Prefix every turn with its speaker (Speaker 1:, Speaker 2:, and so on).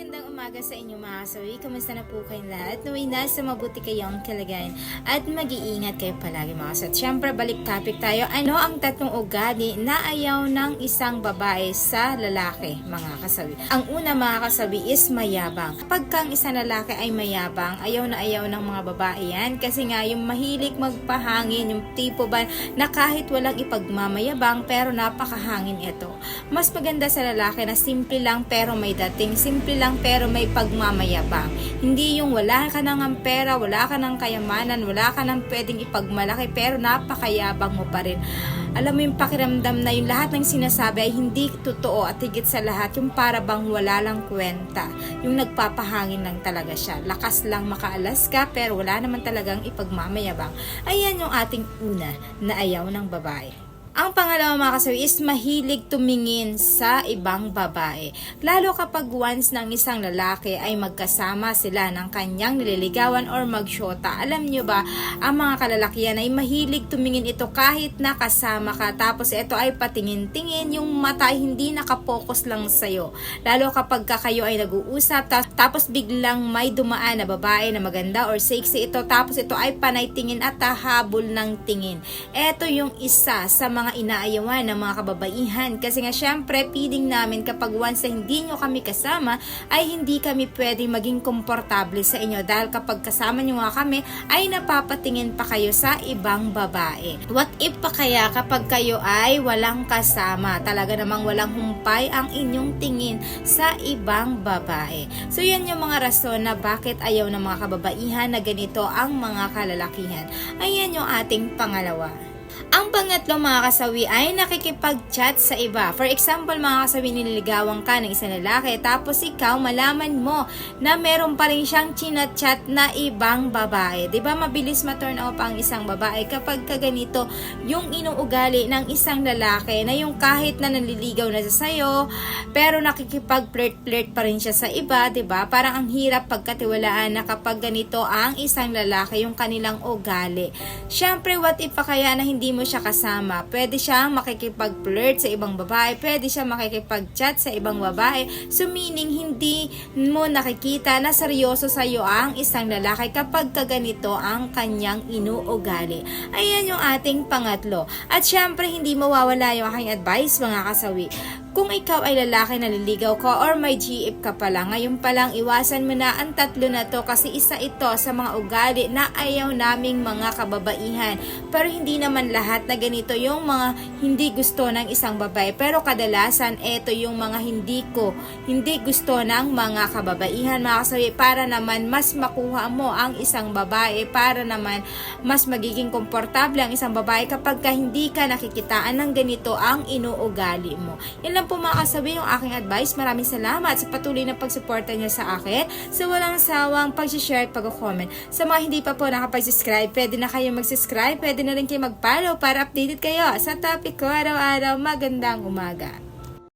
Speaker 1: magandang umaga sa inyo mga kasawi. Kamusta na po kayong lahat? Naway nasa mabuti kayong kalagayan at mag-iingat kayo palagi mga kasawi. At syempre, balik topic tayo. Ano ang tatlong ugali na ayaw ng isang babae sa lalaki mga kasawi? Ang una mga kasawi is mayabang. Kapag kang isang lalaki ay mayabang, ayaw na ayaw ng mga babae yan. Kasi nga yung mahilig magpahangin, yung tipo ba na kahit walang ipagmamayabang pero napakahangin ito. Mas maganda sa lalaki na simple lang pero may dating, simple lang pero may pagmamayabang. Hindi yung wala ka nang ang pera, wala ka nang kayamanan, wala ka nang pwedeng ipagmalaki pero napakayabang mo pa rin. Alam mo yung pakiramdam na yung lahat ng sinasabi ay hindi totoo at higit sa lahat yung para bang wala lang kwenta. Yung nagpapahangin lang talaga siya. Lakas lang makaalas ka pero wala naman talagang ipagmamayabang. Ayan yung ating una na ayaw ng babae. Ang pangalawa mga kasawi is mahilig tumingin sa ibang babae. Lalo kapag once ng isang lalaki ay magkasama sila ng kanyang nililigawan or magsyota. Alam nyo ba, ang mga kalalakihan ay mahilig tumingin ito kahit nakasama ka. Tapos ito ay patingin-tingin, yung mata ay hindi nakapokus lang sa'yo. Lalo kapag ka kayo ay nag-uusap, ta- tapos biglang may dumaan na babae na maganda or sexy ito, tapos ito ay panay tingin at tahabol ng tingin. Ito yung isa sa mga inaayawan ng mga kababaihan kasi nga syempre feeling namin kapag once hindi nyo kami kasama ay hindi kami pwede maging komportable sa inyo dahil kapag kasama nyo nga kami ay napapatingin pa kayo sa ibang babae. What if pa kaya kapag kayo ay walang kasama talaga namang walang humpay ang inyong tingin sa ibang babae. So yan yung mga rason na bakit ayaw ng mga kababaihan na ganito ang mga kalalakihan. Ayan yung ating pangalawa. Ang pangatlo mga kasawi ay nakikipag-chat sa iba. For example, mga kasawi, nililigawan ka ng isang lalaki tapos ikaw malaman mo na meron pa rin siyang chinat-chat na ibang babae. ba Mabilis ma-turn off ang isang babae kapag kaganito yung inuugali ng isang lalaki na yung kahit na naliligaw na siya sa'yo, pero nakikipag-flirt-flirt pa rin siya sa iba, ba Parang ang hirap pagkatiwalaan na kapag ganito ang isang lalaki yung kanilang ugali. Siyempre, what if pa kaya na hindi mo siya kasama? Pwede siyang makikipag-flirt sa ibang babae, pwede siya makikipag-chat sa ibang babae. So meaning, hindi mo nakikita na seryoso sa iyo ang isang lalaki kapag kaganito ang kanyang inuugali. Ayan yung ating pangatlo. At syempre, hindi mawawala yung aking advice mga kasawi. Kung ikaw ay lalaki na liligaw ka or may GF ka pala, ngayon pa lang iwasan mo na ang tatlo na to kasi isa ito sa mga ugali na ayaw naming mga kababaihan. Pero hindi naman lahat na ganito yung mga hindi gusto ng isang babae. Pero kadalasan ito yung mga hindi ko, hindi gusto ng mga kababaihan mga kasawi para naman mas makuha mo ang isang babae, para naman mas magiging komportable ang isang babae kapag ka hindi ka nakikitaan ng ganito ang inuugali mo. Yan lang po mga yung aking advice. Maraming salamat sa patuloy na pagsuporta niyo sa akin sa walang sawang pag-share at pag-comment. Sa mga hindi pa po nakapag-subscribe, pwede na kayo mag-subscribe, pwede na rin kayo mag-follow para updated kayo sa topic ko araw-araw. Magandang umaga.